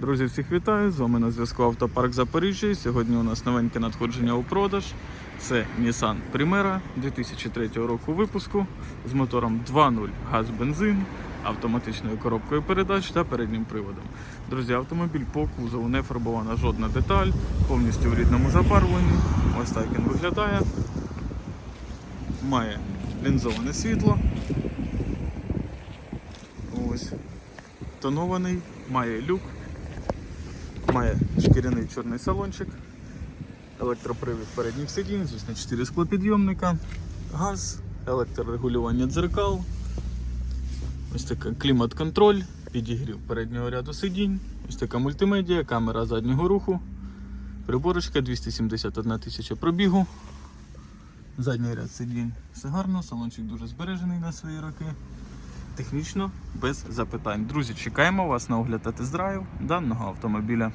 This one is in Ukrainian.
Друзі, всіх вітаю! З вами на зв'язку Автопарк Запоріжжя. Сьогодні у нас новеньке надходження у продаж. Це Nissan Primera 2003 року випуску з мотором 2.0 газ-бензин, автоматичною коробкою передач та переднім приводом. Друзі, автомобіль по кузову не фарбована жодна деталь, повністю в рідному забарвленні. Ось так він виглядає. Має лінзоване світло. Ось. Тонований, має люк, має шкіряний чорний салончик, електропривід передніх сидінь, звісно, 4 склопідйомника, газ, електрорегулювання дзеркал, ось така клімат-контроль, підігрів переднього ряду сидінь, ось така мультимедіа, камера заднього руху, приборочка 271 тисяча пробігу. Задній ряд сидінь все гарно, салончик дуже збережений на свої роки. Технічно без запитань. Друзі, чекаємо вас на огляд та тест-драйв даного автомобіля.